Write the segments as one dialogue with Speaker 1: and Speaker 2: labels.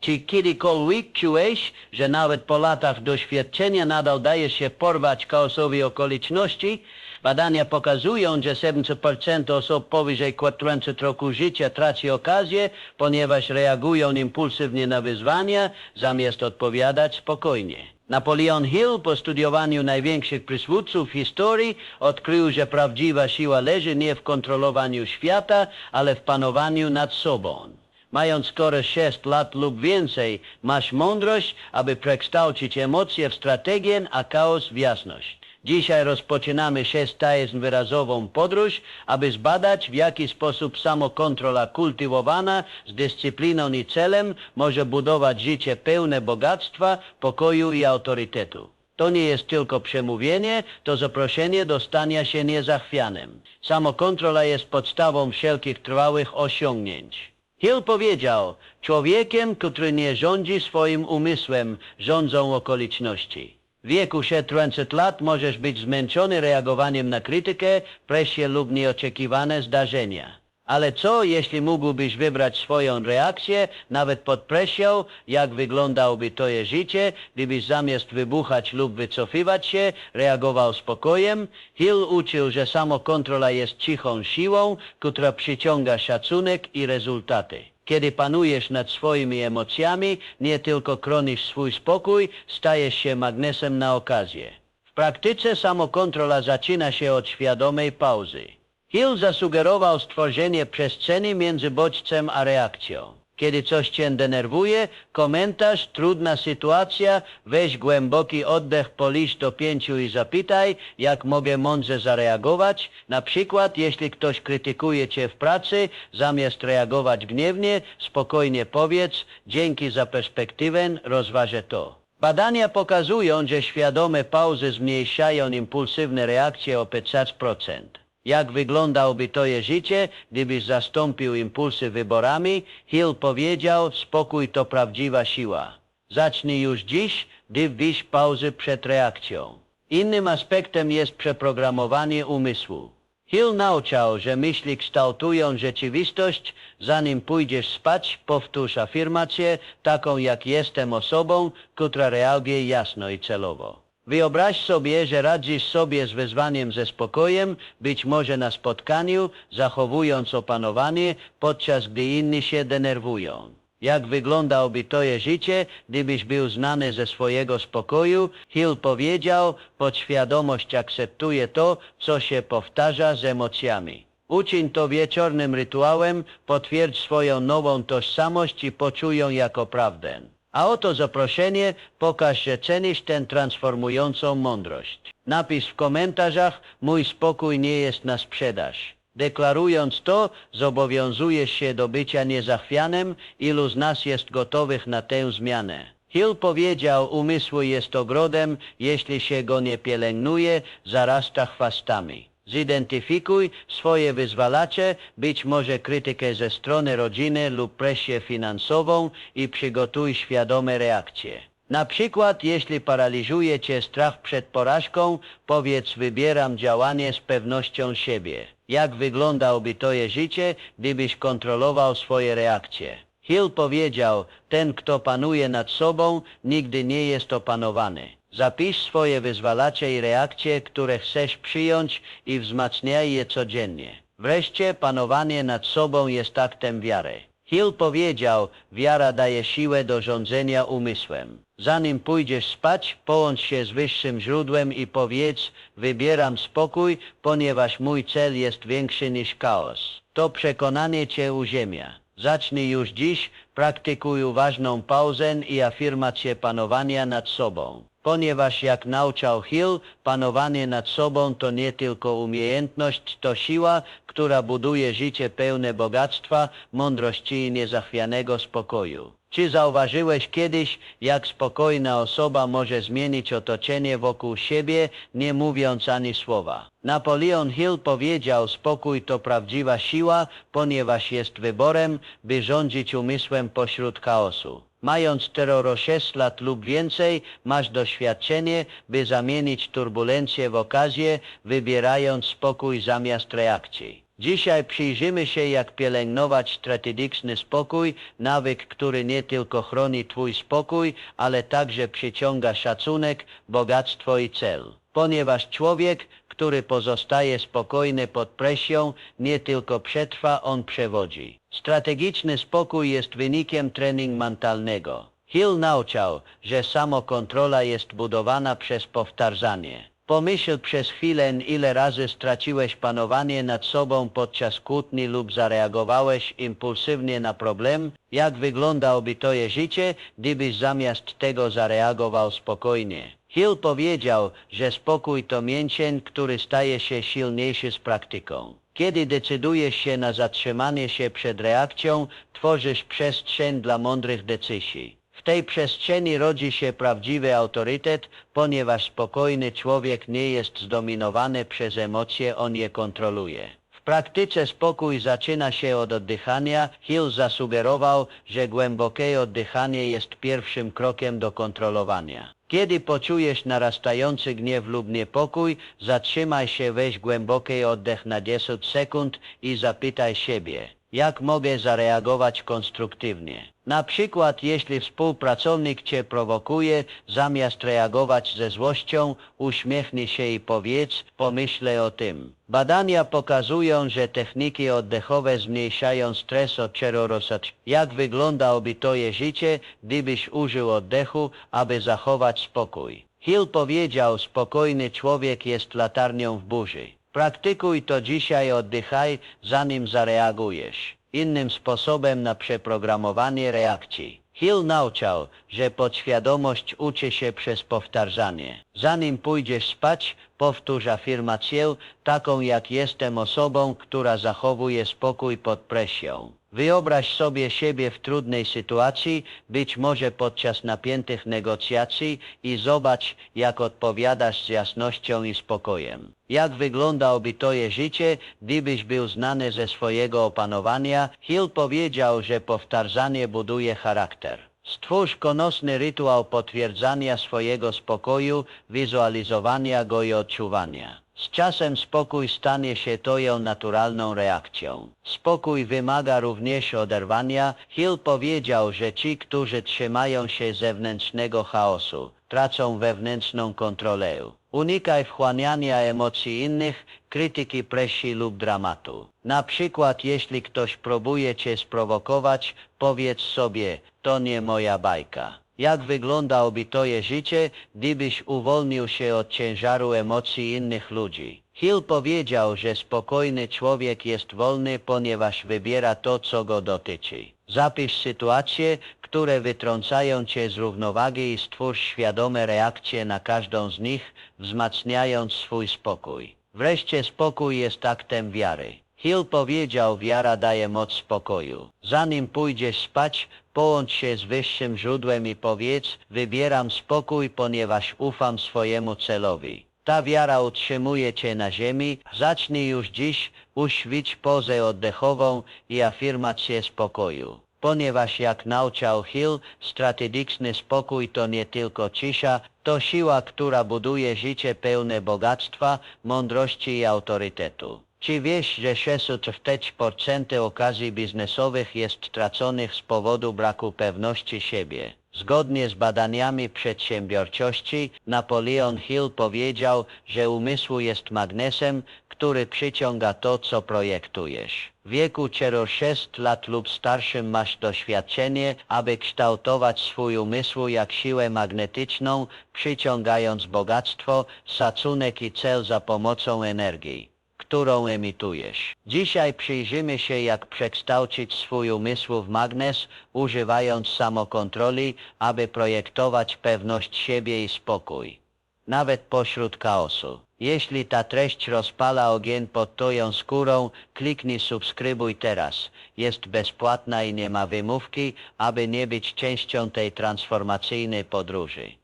Speaker 1: Czy kiedykolwiek czułeś, że nawet po latach doświadczenia nadal daje się porwać chaosowi okoliczności? Badania pokazują, że 70% osób powyżej 40 roku życia traci okazję, ponieważ reagują impulsywnie na wyzwania, zamiast odpowiadać spokojnie. Napoleon Hill po studiowaniu największych przywódców historii odkrył, że prawdziwa siła leży nie w kontrolowaniu świata, ale w panowaniu nad sobą. Mając skoro 6 lat lub więcej, masz mądrość, aby przekształcić emocje w strategię, a chaos w jasność. Dzisiaj rozpoczynamy sześciaizn wyrazową podróż, aby zbadać, w jaki sposób samokontrola kultywowana z dyscypliną i celem może budować życie pełne bogactwa, pokoju i autorytetu. To nie jest tylko przemówienie, to zaproszenie do stania się niezachwianym. Samokontrola jest podstawą wszelkich trwałych osiągnięć. Hill powiedział, człowiekiem, który nie rządzi swoim umysłem, rządzą okoliczności. W wieku 40 lat możesz być zmęczony reagowaniem na krytykę, presję lub nieoczekiwane zdarzenia. Ale co, jeśli mógłbyś wybrać swoją reakcję, nawet pod presją, jak wyglądałoby twoje życie, gdybyś zamiast wybuchać lub wycofywać się, reagował spokojem? Hill uczył, że samokontrola jest cichą siłą, która przyciąga szacunek i rezultaty. Kiedy panujesz nad swoimi emocjami, nie tylko chronisz swój spokój, stajesz się magnesem na okazję. W praktyce samokontrola zaczyna się od świadomej pauzy. Hill zasugerował stworzenie przestrzeni między bodźcem a reakcją. Kiedy coś cię denerwuje, komentarz, trudna sytuacja, weź głęboki oddech, policz do pięciu i zapytaj, jak mogę mądrze zareagować. Na przykład, jeśli ktoś krytykuje cię w pracy, zamiast reagować gniewnie, spokojnie powiedz, dzięki za perspektywę, rozważę to. Badania pokazują, że świadome pauzy zmniejszają impulsywne reakcje o 50%. Jak wyglądałoby twoje życie, gdybyś zastąpił impulsy wyborami? Hill powiedział, spokój to prawdziwa siła. Zacznij już dziś, gdy wbisz pauzy przed reakcją. Innym aspektem jest przeprogramowanie umysłu. Hill nauczał, że myśli kształtują rzeczywistość, zanim pójdziesz spać, powtórz afirmację, taką jak jestem osobą, która reaguje jasno i celowo. Wyobraź sobie, że radzisz sobie z wyzwaniem ze spokojem, być może na spotkaniu, zachowując opanowanie, podczas gdy inni się denerwują. Jak wyglądałoby twoje życie, gdybyś był znany ze swojego spokoju? Hill powiedział, podświadomość akceptuje to, co się powtarza z emocjami. Uczyń to wieczornym rytuałem, potwierdź swoją nową tożsamość i poczuj ją jako prawdę. A oto zaproszenie, pokaż, że cenisz tę transformującą mądrość. Napisz w komentarzach, mój spokój nie jest na sprzedaż. Deklarując to, zobowiązujesz się do bycia niezachwianym, ilu z nas jest gotowych na tę zmianę. Hill powiedział, umysł jest ogrodem, jeśli się go nie pielęgnuje, zarasta chwastami. Zidentyfikuj swoje wyzwalacze, być może krytykę ze strony rodziny lub presję finansową i przygotuj świadome reakcje. Na przykład, jeśli paraliżuje Cię strach przed porażką, powiedz wybieram działanie z pewnością siebie. Jak wyglądałoby Twoje życie, gdybyś kontrolował swoje reakcje? Hill powiedział, ten kto panuje nad sobą, nigdy nie jest opanowany. Zapisz swoje wyzwalacze i reakcje, które chcesz przyjąć i wzmacniaj je codziennie. Wreszcie panowanie nad sobą jest aktem wiary. Hill powiedział, wiara daje siłę do rządzenia umysłem. Zanim pójdziesz spać, połącz się z wyższym źródłem i powiedz, wybieram spokój, ponieważ mój cel jest większy niż chaos. To przekonanie cię uziemia. Zacznij już dziś, praktykuj uważną pauzę i afirmację panowania nad sobą. Ponieważ jak nauczał Hill, panowanie nad sobą to nie tylko umiejętność, to siła, która buduje życie pełne bogactwa, mądrości i niezachwianego spokoju. Czy zauważyłeś kiedyś, jak spokojna osoba może zmienić otoczenie wokół siebie, nie mówiąc ani słowa? Napoleon Hill powiedział, spokój to prawdziwa siła, ponieważ jest wyborem, by rządzić umysłem pośród chaosu. Mając terror 6 lat lub więcej, masz doświadczenie, by zamienić turbulencje w okazję, wybierając spokój zamiast reakcji. Dzisiaj przyjrzymy się, jak pielęgnować strategiczny spokój, nawyk, który nie tylko chroni Twój spokój, ale także przyciąga szacunek, bogactwo i cel. Ponieważ człowiek, który pozostaje spokojny pod presją, nie tylko przetrwa, on przewodzi. Strategiczny spokój jest wynikiem treningu mentalnego. Hill nauczał, że samokontrola jest budowana przez powtarzanie. Pomyśl przez chwilę, ile razy straciłeś panowanie nad sobą podczas kłótni lub zareagowałeś impulsywnie na problem, jak wyglądałoby twoje życie, gdybyś zamiast tego zareagował spokojnie. Hill powiedział, że spokój to mięsień, który staje się silniejszy z praktyką. Kiedy decydujesz się na zatrzymanie się przed reakcją, tworzysz przestrzeń dla mądrych decyzji. W tej przestrzeni rodzi się prawdziwy autorytet, ponieważ spokojny człowiek nie jest zdominowany przez emocje, on je kontroluje. W praktyce spokój zaczyna się od oddychania. Hill zasugerował, że głębokie oddychanie jest pierwszym krokiem do kontrolowania. Kiedy poczujesz narastający gniew lub niepokój, zatrzymaj się, weź głęboki oddech na 10 sekund i zapytaj siebie, jak mogę zareagować konstruktywnie. Na przykład, jeśli współpracownik Cię prowokuje, zamiast reagować ze złością, uśmiechnij się i powiedz, pomyślę o tym. Badania pokazują, że techniki oddechowe zmniejszają stres od czerorosacz. Jak wyglądałoby Twoje życie, gdybyś użył oddechu, aby zachować spokój? Hill powiedział, spokojny człowiek jest latarnią w burzy. Praktykuj to dzisiaj, oddychaj, zanim zareagujesz. Innym sposobem na przeprogramowanie reakcji. Hill nauczał, że podświadomość uczy się przez powtarzanie. Zanim pójdziesz spać, powtórz afirmację taką jak jestem osobą, która zachowuje spokój pod presją. Wyobraź sobie siebie w trudnej sytuacji, być może podczas napiętych negocjacji i zobacz, jak odpowiadasz z jasnością i spokojem. Jak wyglądałoby twoje życie, gdybyś był znany ze swojego opanowania? Hill powiedział, że powtarzanie buduje charakter. Stwórz konosny rytuał potwierdzania swojego spokoju, wizualizowania go i odczuwania. Z czasem spokój stanie się twoją naturalną reakcją. Spokój wymaga również oderwania. Hill powiedział, że ci, którzy trzymają się zewnętrznego chaosu, tracą wewnętrzną kontrolę. Unikaj wchłaniania emocji innych, krytyki, presji lub dramatu. Na przykład, jeśli ktoś próbuje cię sprowokować, powiedz sobie, to nie moja bajka. Jak wyglądałoby twoje życie, gdybyś uwolnił się od ciężaru emocji innych ludzi? Hill powiedział, że spokojny człowiek jest wolny, ponieważ wybiera to, co go dotyczy. Zapisz sytuacje, które wytrącają cię z równowagi i stwórz świadome reakcje na każdą z nich, wzmacniając swój spokój. Wreszcie spokój jest aktem wiary. Hill powiedział, wiara daje moc spokoju. Zanim pójdziesz spać, połącz się z wyższym źródłem i powiedz, wybieram spokój, ponieważ ufam swojemu celowi. Ta wiara utrzymuje cię na ziemi. Zacznij już dziś, uświć pozę oddechową i afirmację spokoju. Ponieważ jak nauczał Hill, strategiczny spokój to nie tylko cisza, to siła, która buduje życie pełne bogactwa, mądrości i autorytetu. Czy wiesz, że 64% okazji biznesowych jest traconych z powodu braku pewności siebie? Zgodnie z badaniami przedsiębiorczości, Napoleon Hill powiedział, że umysł jest magnesem, który przyciąga to, co projektujesz. W wieku 6 lat lub starszym masz doświadczenie, aby kształtować swój umysł jak siłę magnetyczną, przyciągając bogactwo, szacunek i cel za pomocą energii którą emitujesz. Dzisiaj przyjrzymy się, jak przekształcić swój umysł w magnes, używając samokontroli, aby projektować pewność siebie i spokój. Nawet pośród chaosu. Jeśli ta treść rozpala ogień pod twoją skórą, kliknij subskrybuj teraz. Jest bezpłatna i nie ma wymówki, aby nie być częścią tej transformacyjnej podróży.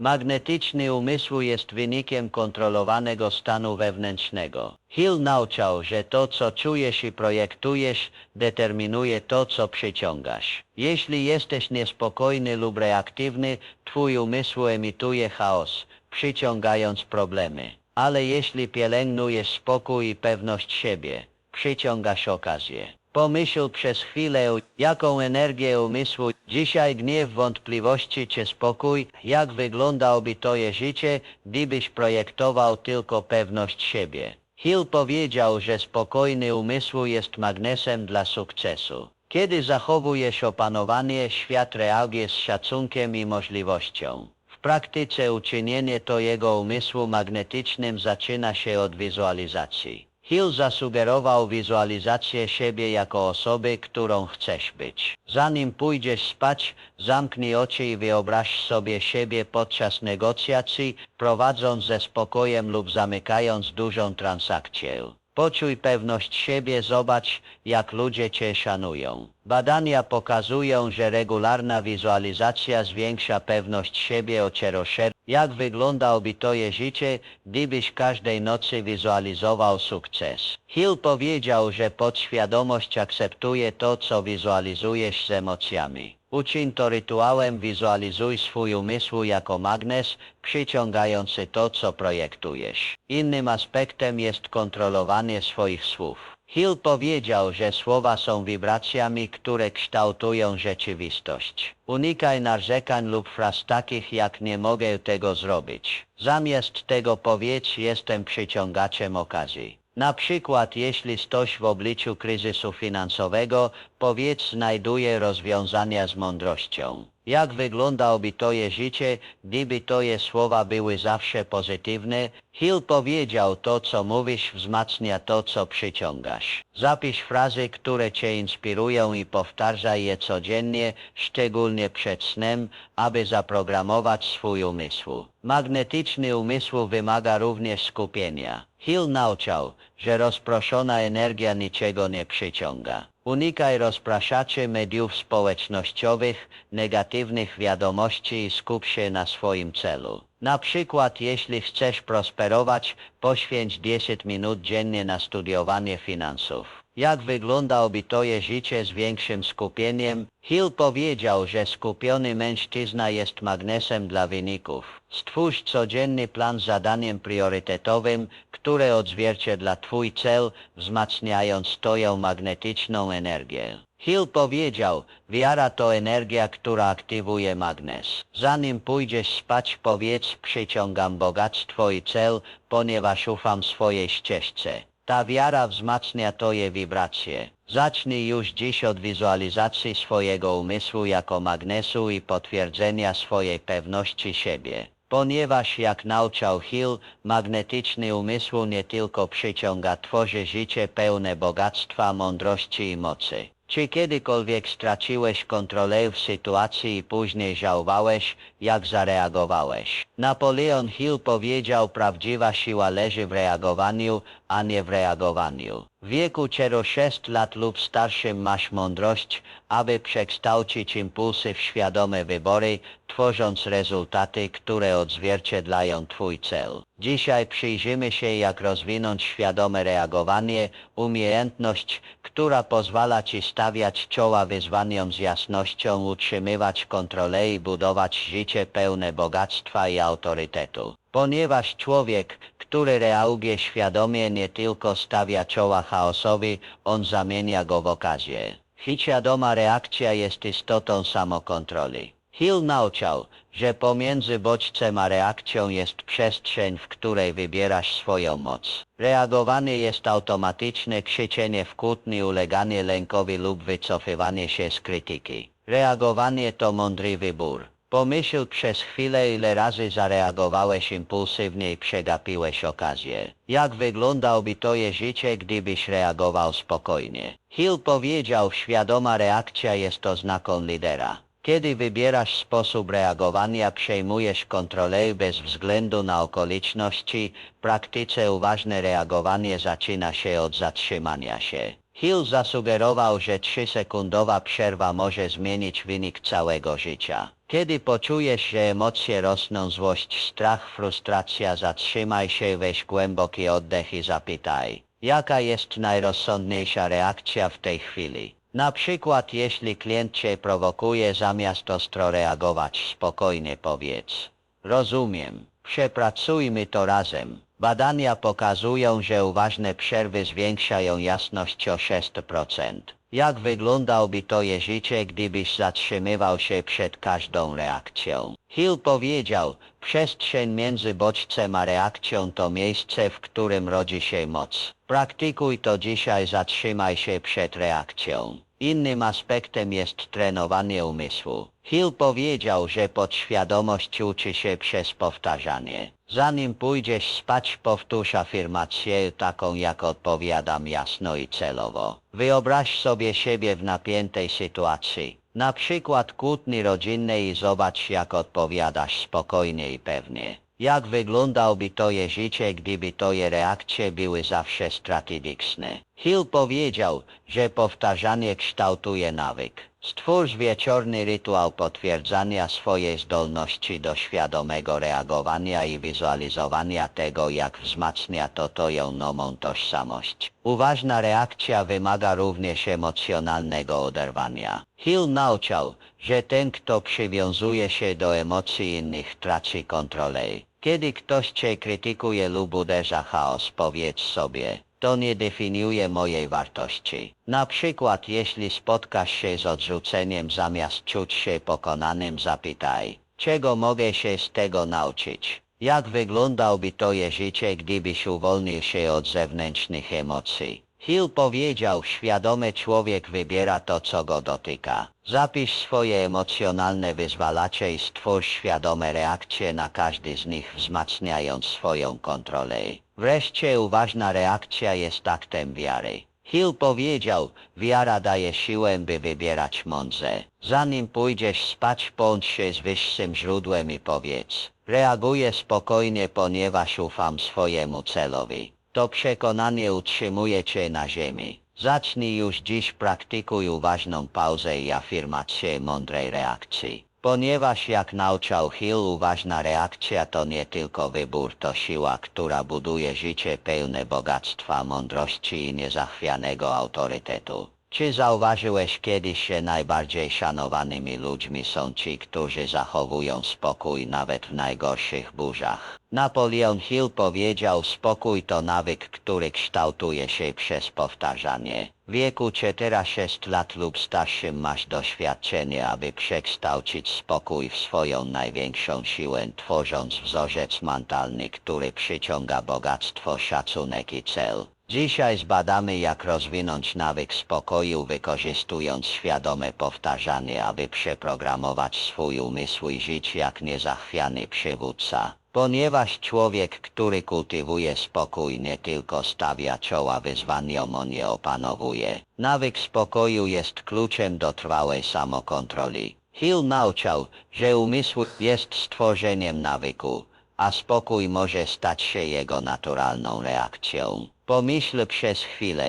Speaker 1: Magnetyczny umysł jest wynikiem kontrolowanego stanu wewnętrznego. Hill nauczał, że to, co czujesz i projektujesz, determinuje to, co przyciągasz. Jeśli jesteś niespokojny lub reaktywny, twój umysł emituje chaos, przyciągając problemy. Ale jeśli pielęgnujesz spokój i pewność siebie, przyciągasz okazję. Pomyśl przez chwilę, jaką energię umysłu dzisiaj gniew, wątpliwości czy spokój, jak wyglądałoby twoje życie, gdybyś projektował tylko pewność siebie. Hill powiedział, że spokojny umysł jest magnesem dla sukcesu. Kiedy zachowujesz opanowanie, świat reaguje z szacunkiem i możliwością. W praktyce uczynienie to jego umysłu magnetycznym zaczyna się od wizualizacji. Hill zasugerował wizualizację siebie jako osoby, którą chcesz być. Zanim pójdziesz spać, zamknij oczy i wyobraź sobie siebie podczas negocjacji, prowadząc ze spokojem lub zamykając dużą transakcję. Poczuj pewność siebie, zobacz, jak ludzie cię szanują. Badania pokazują, że regularna wizualizacja zwiększa pewność siebie o szereg. Jak wyglądałoby twoje życie, gdybyś każdej nocy wizualizował sukces? Hill powiedział, że podświadomość akceptuje to, co wizualizujesz z emocjami. Uczyń to rytuałem, wizualizuj swój umysł jako magnes, przyciągający to, co projektujesz. Innym aspektem jest kontrolowanie swoich słów. Hill powiedział, że słowa są wibracjami, które kształtują rzeczywistość. Unikaj narzekań lub fraz takich jak nie mogę tego zrobić. Zamiast tego powiedz jestem przyciągaczem okazji. Na przykład jeśli stoś w obliczu kryzysu finansowego, powiedz znajduję rozwiązania z mądrością. Jak wyglądałoby twoje życie, gdyby twoje słowa były zawsze pozytywne? Hill powiedział to, co mówisz, wzmacnia to, co przyciągasz. Zapisz frazy, które cię inspirują i powtarzaj je codziennie, szczególnie przed snem, aby zaprogramować swój umysł. Magnetyczny umysł wymaga również skupienia. Hill nauczał, że rozproszona energia niczego nie przyciąga. Unikaj rozpraszaczy mediów społecznościowych, negatywnych wiadomości i skup się na swoim celu. Na przykład jeśli chcesz prosperować, poświęć 10 minut dziennie na studiowanie finansów. Jak wyglądałoby twoje życie z większym skupieniem? Hill powiedział, że skupiony mężczyzna jest magnesem dla wyników. Stwórz codzienny plan z zadaniem priorytetowym, które odzwierciedla twój cel, wzmacniając twoją magnetyczną energię. Hill powiedział, wiara to energia, która aktywuje magnes. Zanim pójdziesz spać, powiedz, przyciągam bogactwo i cel, ponieważ ufam swojej ścieżce. Ta wiara wzmacnia twoje wibracje. Zacznij już dziś od wizualizacji swojego umysłu jako magnesu i potwierdzenia swojej pewności siebie. Ponieważ jak nauczał Hill, magnetyczny umysł nie tylko przyciąga, tworzy życie pełne bogactwa, mądrości i mocy. Czy kiedykolwiek straciłeś kontrolę w sytuacji i później żałowałeś, jak zareagowałeś? Napoleon Hill powiedział, prawdziwa siła leży w reagowaniu, a nie w reagowaniu. W wieku 6 lat lub starszym masz mądrość, aby przekształcić impulsy w świadome wybory, tworząc rezultaty, które odzwierciedlają Twój cel. Dzisiaj przyjrzymy się, jak rozwinąć świadome reagowanie, umiejętność, która pozwala Ci stawiać czoła wyzwaniom z jasnością, utrzymywać kontrolę i budować życie pełne bogactwa i autorytetu. Ponieważ człowiek, który reaguje świadomie nie tylko stawia czoła chaosowi, on zamienia go w okazję. Świadoma reakcja jest istotą samokontroli. Hill nauczał, że pomiędzy bodźcem a reakcją jest przestrzeń, w której wybierasz swoją moc. Reagowanie jest automatyczne krzyczenie w kłótni, uleganie lękowi lub wycofywanie się z krytyki. Reagowanie to mądry wybór. Pomyśl przez chwilę, ile razy zareagowałeś impulsywnie i przegapiłeś okazję. Jak wyglądałby twoje życie, gdybyś reagował spokojnie? Hill powiedział, świadoma reakcja jest oznaką lidera. Kiedy wybierasz sposób reagowania, przejmujesz kontrolę bez względu na okoliczności, w praktyce uważne reagowanie zaczyna się od zatrzymania się. Hill zasugerował, że 3-sekundowa przerwa może zmienić wynik całego życia. Kiedy poczujesz, że emocje rosną, złość, strach, frustracja, zatrzymaj się, weź głęboki oddech i zapytaj, jaka jest najrozsądniejsza reakcja w tej chwili. Na przykład jeśli klient cię prowokuje, zamiast ostro reagować, spokojnie powiedz. Rozumiem. Przepracujmy to razem. Badania pokazują, że uważne przerwy zwiększają jasność o 6%. Jak wyglądałby twoje życie, gdybyś zatrzymywał się przed każdą reakcją? Hill powiedział, przestrzeń między bodźcem a reakcją to miejsce, w którym rodzi się moc. Praktykuj to dzisiaj, zatrzymaj się przed reakcją. Innym aspektem jest trenowanie umysłu. Hill powiedział, że podświadomość uczy się przez powtarzanie. Zanim pójdziesz spać, powtórz afirmację taką, jak odpowiadam jasno i celowo. Wyobraź sobie siebie w napiętej sytuacji. Na przykład kłótni rodzinnej i zobacz, jak odpowiadasz spokojnie i pewnie. Jak wyglądałby twoje życie, gdyby twoje reakcje były zawsze strategiczne? Hill powiedział, że powtarzanie kształtuje nawyk. Stwórz wieczorny rytuał potwierdzania swojej zdolności do świadomego reagowania i wizualizowania tego, jak wzmacnia to twoją nową tożsamość. Uważna reakcja wymaga również emocjonalnego oderwania. Hill nauczał, że ten, kto przywiązuje się do emocji innych, traci kontrolę. Kiedy ktoś cię krytykuje lub uderza chaos, powiedz sobie, to nie definiuje mojej wartości. Na przykład jeśli spotkasz się z odrzuceniem zamiast czuć się pokonanym zapytaj, czego mogę się z tego nauczyć? Jak wyglądałby twoje życie, gdybyś uwolnił się od zewnętrznych emocji? Hill powiedział, świadomy człowiek wybiera to, co go dotyka. Zapisz swoje emocjonalne wyzwalacze i stwórz świadome reakcje na każdy z nich, wzmacniając swoją kontrolę. Wreszcie uważna reakcja jest aktem wiary. Hill powiedział, wiara daje siłę, by wybierać mądrze. Zanim pójdziesz spać, połącz się z wyższym źródłem i powiedz, reaguję spokojnie, ponieważ ufam swojemu celowi. To przekonanie utrzymuje cię na ziemi. Zacznij już dziś praktykuj uważną pauzę i afirmację mądrej reakcji. Ponieważ jak nauczał Hill uważna reakcja to nie tylko wybór, to siła, która buduje życie pełne bogactwa, mądrości i niezachwianego autorytetu. Czy zauważyłeś kiedyś, że najbardziej szanowanymi ludźmi są ci, którzy zachowują spokój nawet w najgorszych burzach? Napoleon Hill powiedział, spokój to nawyk, który kształtuje się przez powtarzanie. W wieku 4-6 lat lub starszym masz doświadczenie, aby przekształcić spokój w swoją największą siłę, tworząc wzorzec mentalny, który przyciąga bogactwo, szacunek i cel. Dzisiaj zbadamy, jak rozwinąć nawyk spokoju, wykorzystując świadome powtarzanie, aby przeprogramować swój umysł i żyć jak niezachwiany przywódca. Ponieważ człowiek, który kultywuje spokój, nie tylko stawia czoła wyzwaniom, on je opanowuje. Nawyk spokoju jest kluczem do trwałej samokontroli. Hill nauczał, że umysł jest stworzeniem nawyku, a spokój może stać się jego naturalną reakcją. Pomyśl przez chwilę,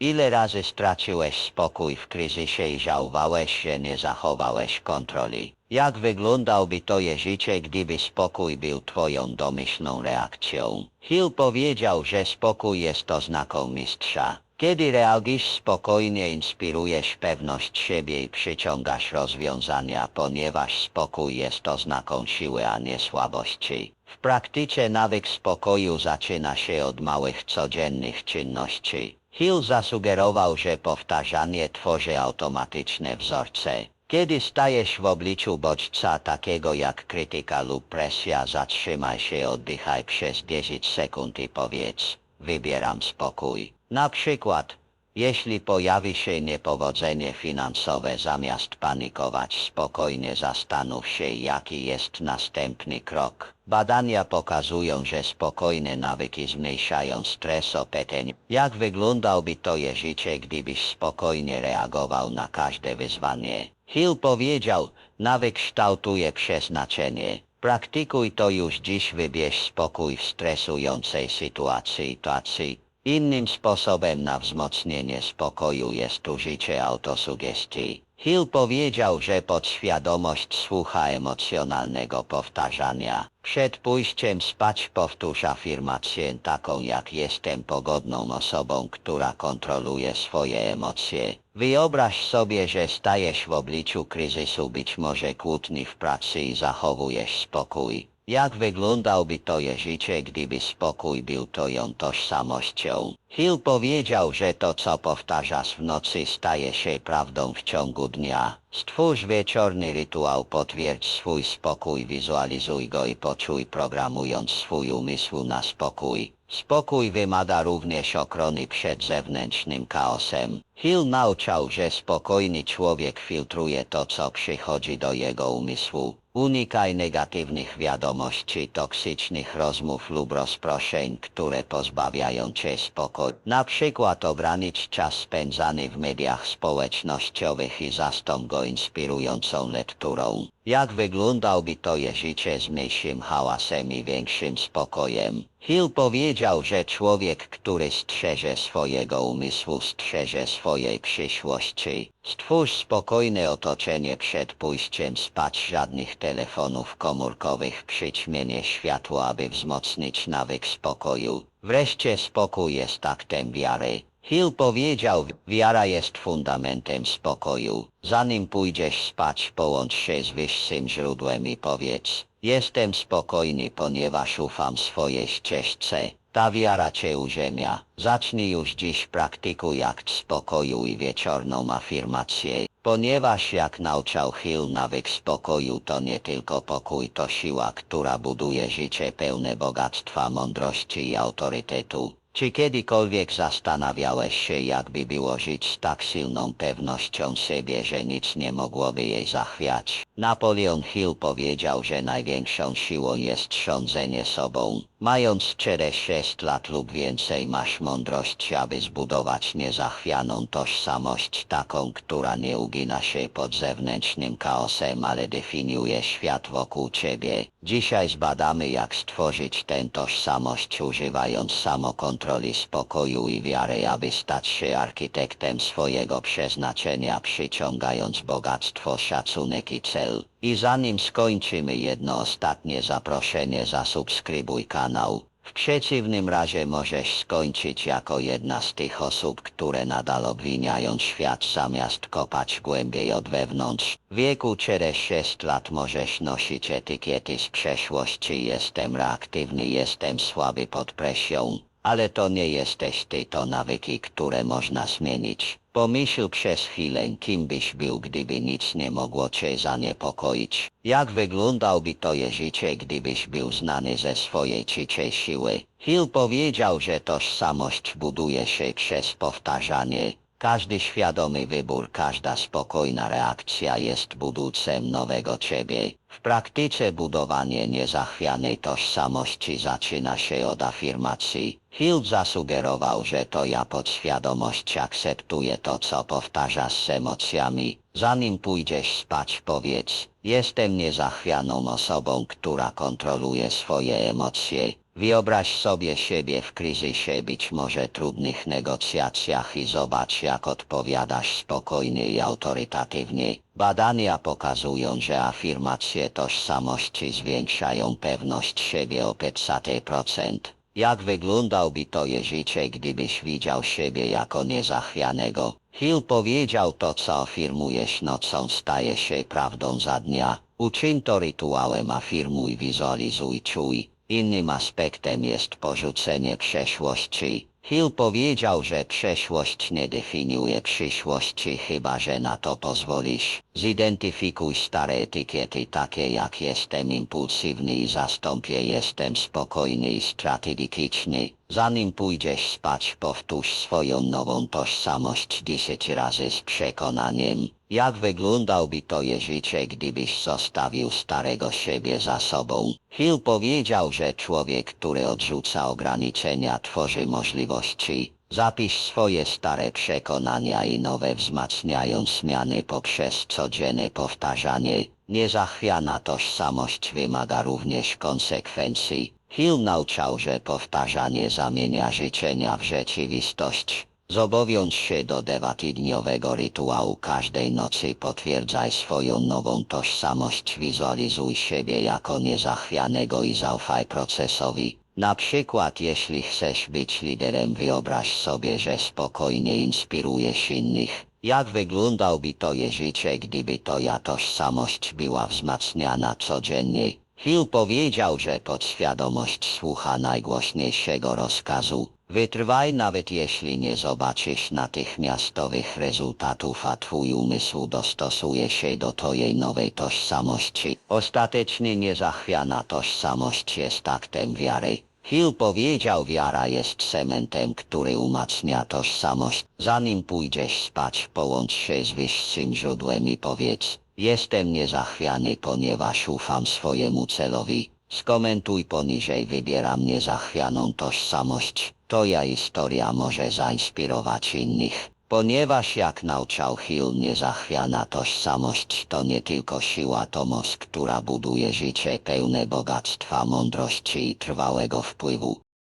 Speaker 1: ile razy straciłeś spokój w kryzysie i żałowałeś, że nie zachowałeś kontroli. Jak wyglądałby twoje życie, gdyby spokój był twoją domyślną reakcją? Hill powiedział, że spokój jest oznaką mistrza. Kiedy reagujesz spokojnie, inspirujesz pewność siebie i przyciągasz rozwiązania, ponieważ spokój jest oznaką siły, a nie słabości. W praktyce nawyk spokoju zaczyna się od małych codziennych czynności. Hill zasugerował, że powtarzanie tworzy automatyczne wzorce. Kiedy stajesz w obliczu bodźca takiego jak krytyka lub presja, zatrzymaj się, oddychaj przez 10 sekund i powiedz, wybieram spokój. Na przykład, jeśli pojawi się niepowodzenie finansowe, zamiast panikować, spokojnie zastanów się, jaki jest następny krok. Badania pokazują, że spokojne nawyki zmniejszają stres opeteń. Jak wyglądałby twoje życie, gdybyś spokojnie reagował na każde wyzwanie? Hill powiedział, nawyk kształtuje przeznaczenie. Praktykuj to już dziś, wybierz spokój w stresującej sytuacji tacy. Innym sposobem na wzmocnienie spokoju jest użycie autosugestii. Hill powiedział, że podświadomość słucha emocjonalnego powtarzania. Przed pójściem spać powtórz afirmację taką jak jestem pogodną osobą, która kontroluje swoje emocje. Wyobraź sobie, że stajesz w obliczu kryzysu, być może kłótni w pracy i zachowujesz spokój. Jak wyglądałby twoje życie, gdyby spokój był twoją tożsamością? Hill powiedział, że to co powtarzasz w nocy staje się prawdą w ciągu dnia. Stwórz wieczorny rytuał, potwierdź swój spokój, wizualizuj go i poczuj programując swój umysł na spokój. Spokój wymaga również ochrony przed zewnętrznym chaosem. Hill nauczał, że spokojny człowiek filtruje to, co przychodzi do jego umysłu. Unikaj negatywnych wiadomości, toksycznych rozmów lub rozproszeń, które pozbawiają cię spokoju. Na przykład ogranicz czas spędzany w mediach społecznościowych i zastąp go inspirującą lekturą. Jak wyglądałby twoje życie z mniejszym hałasem i większym spokojem? Hill powiedział, że człowiek, który strzeże swojego umysłu, strzeże swojej przyszłości. Stwórz spokojne otoczenie przed pójściem spać, żadnych telefonów komórkowych, przyćmienie światła, aby wzmocnić nawyk spokoju. Wreszcie spokój jest aktem wiary. Hill powiedział, wiara jest fundamentem spokoju. Zanim pójdziesz spać, połącz się z wyższym źródłem i powiedz, jestem spokojny, ponieważ ufam swojej ścieżce. Ta wiara cię uziemia. Zacznij już dziś praktykuj akt spokoju i wieczorną afirmację. Ponieważ jak nauczał Hill nawyk spokoju to nie tylko pokój to siła, która buduje życie pełne bogactwa, mądrości i autorytetu. Czy kiedykolwiek zastanawiałeś się, jakby było żyć z tak silną pewnością siebie, że nic nie mogłoby jej zachwiać? Napoleon Hill powiedział, że największą siłą jest rządzenie sobą. Mając 4-6 lat lub więcej masz mądrość, aby zbudować niezachwianą tożsamość taką, która nie ugina się pod zewnętrznym chaosem, ale definiuje świat wokół ciebie. Dzisiaj zbadamy jak stworzyć tę tożsamość używając samokontroli spokoju i wiary, aby stać się architektem swojego przeznaczenia, przyciągając bogactwo, szacunek i cel. I zanim skończymy jedno ostatnie zaproszenie zasubskrybuj kanał. W przeciwnym razie możesz skończyć jako jedna z tych osób, które nadal obwiniają świat zamiast kopać głębiej od wewnątrz. W wieku 4-6 lat możesz nosić etykiety z przeszłości jestem reaktywny, jestem słaby pod presją. Ale to nie jesteś ty, to nawyki, które można zmienić. Pomyśl przez chwilę, kim byś był, gdyby nic nie mogło cię zaniepokoić. Jak wyglądałby twoje życie, gdybyś był znany ze swojej cichej siły? Hill powiedział, że tożsamość buduje się przez powtarzanie. Każdy świadomy wybór, każda spokojna reakcja jest budulcem nowego ciebie. W praktyce budowanie niezachwianej tożsamości zaczyna się od afirmacji. Hill zasugerował, że to ja podświadomość akceptuje to, co powtarzasz z emocjami. Zanim pójdziesz spać, powiedz, jestem niezachwianą osobą, która kontroluje swoje emocje. Wyobraź sobie siebie w kryzysie, być może trudnych negocjacjach i zobacz jak odpowiadasz spokojnie i autorytatywnie. Badania pokazują, że afirmacje tożsamości zwiększają pewność siebie o 500%. Jak wyglądałby twoje życie, gdybyś widział siebie jako niezachwianego? Hill powiedział to, co afirmujesz nocą staje się prawdą za dnia. Uczyń to rytuałem, afirmuj, wizualizuj, czuj. Innym aspektem jest porzucenie przeszłości. Hill powiedział, że przeszłość nie definiuje przyszłości, chyba że na to pozwolisz. Zidentyfikuj stare etykiety takie jak jestem impulsywny i zastąpię jestem spokojny i strategiczny. Zanim pójdziesz spać, powtórz swoją nową tożsamość 10 razy z przekonaniem. Jak wyglądałby twoje życie, gdybyś zostawił starego siebie za sobą? Hill powiedział, że człowiek, który odrzuca ograniczenia, tworzy możliwości. Zapisz swoje stare przekonania i nowe wzmacniając zmiany poprzez codzienne powtarzanie. Niezachwiana tożsamość wymaga również konsekwencji. Hill nauczał, że powtarzanie zamienia życzenia w rzeczywistość. Zobowiąż się do dewatydniowego rytuału każdej nocy potwierdzaj swoją nową tożsamość wizualizuj siebie jako niezachwianego i zaufaj procesowi. Na przykład jeśli chcesz być liderem wyobraź sobie, że spokojnie inspirujesz innych. Jak wyglądałby twoje życie, gdyby twoja tożsamość była wzmacniana codziennie?
Speaker 2: Hill powiedział, że podświadomość słucha najgłośniejszego rozkazu. Wytrwaj nawet jeśli nie zobaczysz natychmiastowych rezultatów, a twój umysł dostosuje się do twojej nowej tożsamości. Ostatecznie niezachwiana tożsamość jest aktem wiary. Hill powiedział, wiara jest cementem, który umacnia tożsamość. Zanim pójdziesz spać, połącz się z wyższym źródłem i powiedz, jestem niezachwiany, ponieważ ufam swojemu celowi. Skomentuj poniżej, wybieram niezachwianą tożsamość. Twoja historia może zainspirować innych. Ponieważ jak nauczał Hill, niezachwiana tożsamość to nie tylko siła, to moc, która buduje życie pełne bogactwa, mądrości i trwałego wpływu.